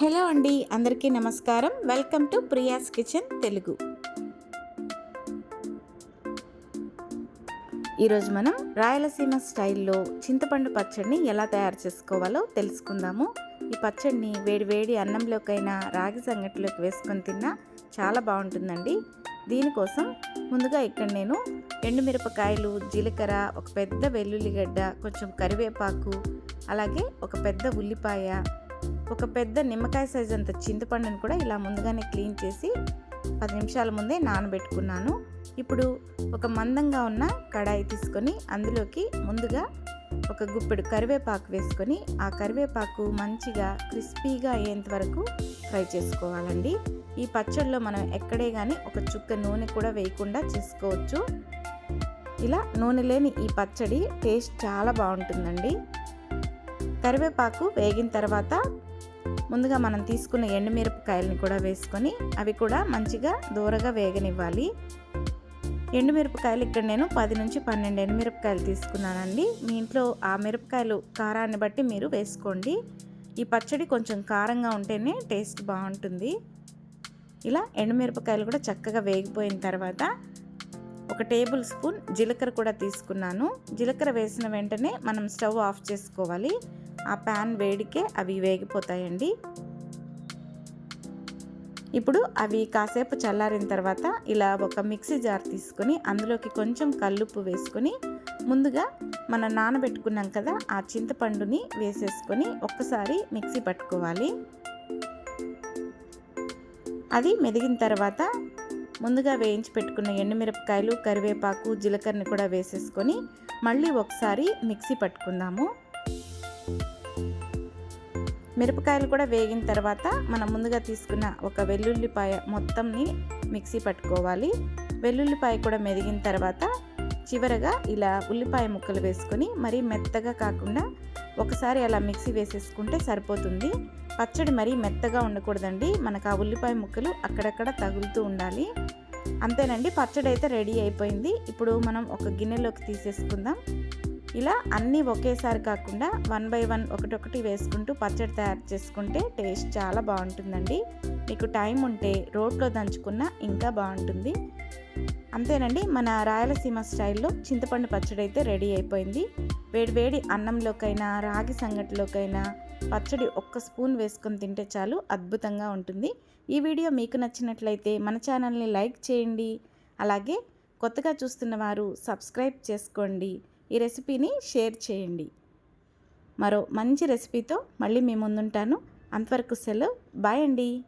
Hello అండి అందరికీ నమస్కారం. Welcome to Priya's kitchen Telugu. ఈరోజు మనం రాయలసీమ స్టైల్లో చింతపండు పచ్చడిని ఎలా తయారు చేసుకోవాలో తెలుసుకుందాము. ఈ పచ్చడిని వేడి వేడి అన్నంలోకైనా రాగి సంగటిలోకి వేసుకొని తిన్నా చాలా బాగుంటుందండి. దీనికోసం ముందుగా ఇక్కడ నేను ఎండుమిరపకాయలు జీలకర్ర ఒక పెద్ద వెల్లుల్లిగడ్డ కొంచెం కరివేపాకు అలాగే ఒక పెద్ద ఉల్లిపాయ ఒక పెద్ద నిమ్మకాయ సైజ్ అంత చింతపండుని కూడా ఇలా ముందుగానే క్లీన్ చేసి పది నిమిషాల ముందే నానబెట్టుకున్నాను. ఇప్పుడు ఒక మందంగా ఉన్న కడాయి తీసుకొని అందులోకి ముందుగా ఒక గుప్పెడు కరివేపాకు వేసుకొని ఆ కరివేపాకు మంచిగా క్రిస్పీగా అయ్యేంత వరకు ఫ్రై చేసుకోవాలండి. ఈ పచ్చడిలో మనం ఎక్కడే కానీ ఒక చుక్క నూనె కూడా వేయకుండా చేసుకోవచ్చు. ఇలా నూనె లేని ఈ పచ్చడి టేస్ట్ చాలా బాగుంటుందండి. కరివేపాకు వేగిన తర్వాత ముందుగా మనం తీసుకున్న ఎండుమిరపకాయలని కూడా వేసుకొని అవి కూడా మంచిగా దూరగా వేగనివ్వాలి. ఎండుమిరపకాయలు ఇక్కడ నేను పది నుంచి పన్నెండు ఎండుమిరపకాయలు తీసుకున్నానండి. మీ ఇంట్లో ఆ మిరపకాయలు కారాన్ని బట్టి మీరు వేసుకోండి. ఈ పచ్చడి కొంచెం కారంగా ఉంటేనే టేస్ట్ బాగుంటుంది. ఇలా ఎండుమిరపకాయలు కూడా చక్కగా వేగిపోయిన తర్వాత ఒక టేబుల్ స్పూన్ జీలకర్ర కూడా తీసుకున్నాను. జీలకర్ర వేసిన వెంటనే మనం స్టవ్ ఆఫ్ చేసుకోవాలి. ఆ ప్యాన్ వేడికే అవి వేగిపోతాయండి. ఇప్పుడు అవి కాసేపు చల్లారిన తర్వాత ఇలా ఒక మిక్సీ జార్ తీసుకొని అందులోకి కొంచెం కల్లుప్పు వేసుకొని ముందుగా మనం నానబెట్టుకున్నాం కదా ఆ చింతపండుని వేసేసుకొని ఒక్కసారి మిక్సీ పట్టుకోవాలి. అది మెదిగిన తర్వాత ముందుగా వేయించి పెట్టుకున్న ఎండుమిరపకాయలు కరివేపాకు జీలకర్రని కూడా వేసేసుకొని మళ్ళీ ఒకసారి మిక్సీ పట్టుకుందాము. మిరపకాయలు కూడా వేగిన తర్వాత మనం ముందుగా తీసుకున్న ఒక వెల్లుల్లిపాయ మొత్తంని మిక్సీ పట్టుకోవాలి. వెల్లుల్లిపాయ కూడా మెదిగిన తర్వాత చివరగా ఇలా ఉల్లిపాయ ముక్కలు వేసుకొని మరీ మెత్తగా కాకుండా ఒకసారి అలా మిక్సీ వేసేసుకుంటే సరిపోతుంది. పచ్చడి మరీ మెత్తగా ఉండకూడదండి. మనకు ఆ ఉల్లిపాయ ముక్కలు అక్కడక్కడ తగులుతూ ఉండాలి. అంతేనండి పచ్చడి అయితే రెడీ అయిపోయింది. ఇప్పుడు మనం ఒక గిన్నెలోకి తీసేసుకుందాం. ఇలా అన్నీ ఒకేసారి కాకుండా వన్ బై వన్ ఒకటొకటి వేసుకుంటూ పచ్చడి తయారు చేసుకుంటే టేస్ట్ చాలా బాగుంటుందండి. మీకు టైం ఉంటే రోట్లో దంచుకున్న ఇంకా బాగుంటుంది. అంతేనండి మన రాయలసీమ స్టైల్లో చింతపండు పచ్చడి అయితే రెడీ అయిపోయింది. వేడివేడి అన్నంలోకైనా రాగి సంగటిలోకైనా పచ్చడి ఒక్క స్పూన్ వేసుకొని తింటే చాలు అద్భుతంగా ఉంటుంది. ఈ వీడియో మీకు నచ్చినట్లయితే మన ఛానల్ని లైక్ చేయండి. అలాగే కొత్తగా చూస్తున్న వారు సబ్స్క్రైబ్ చేసుకోండి. ఈ రెసిపీని షేర్ చేయండి. మరో మంచి రెసిపీతో మళ్ళీ మీ ముందుంటాను. అంతవరకు సెలవు. బాయ్ అండి.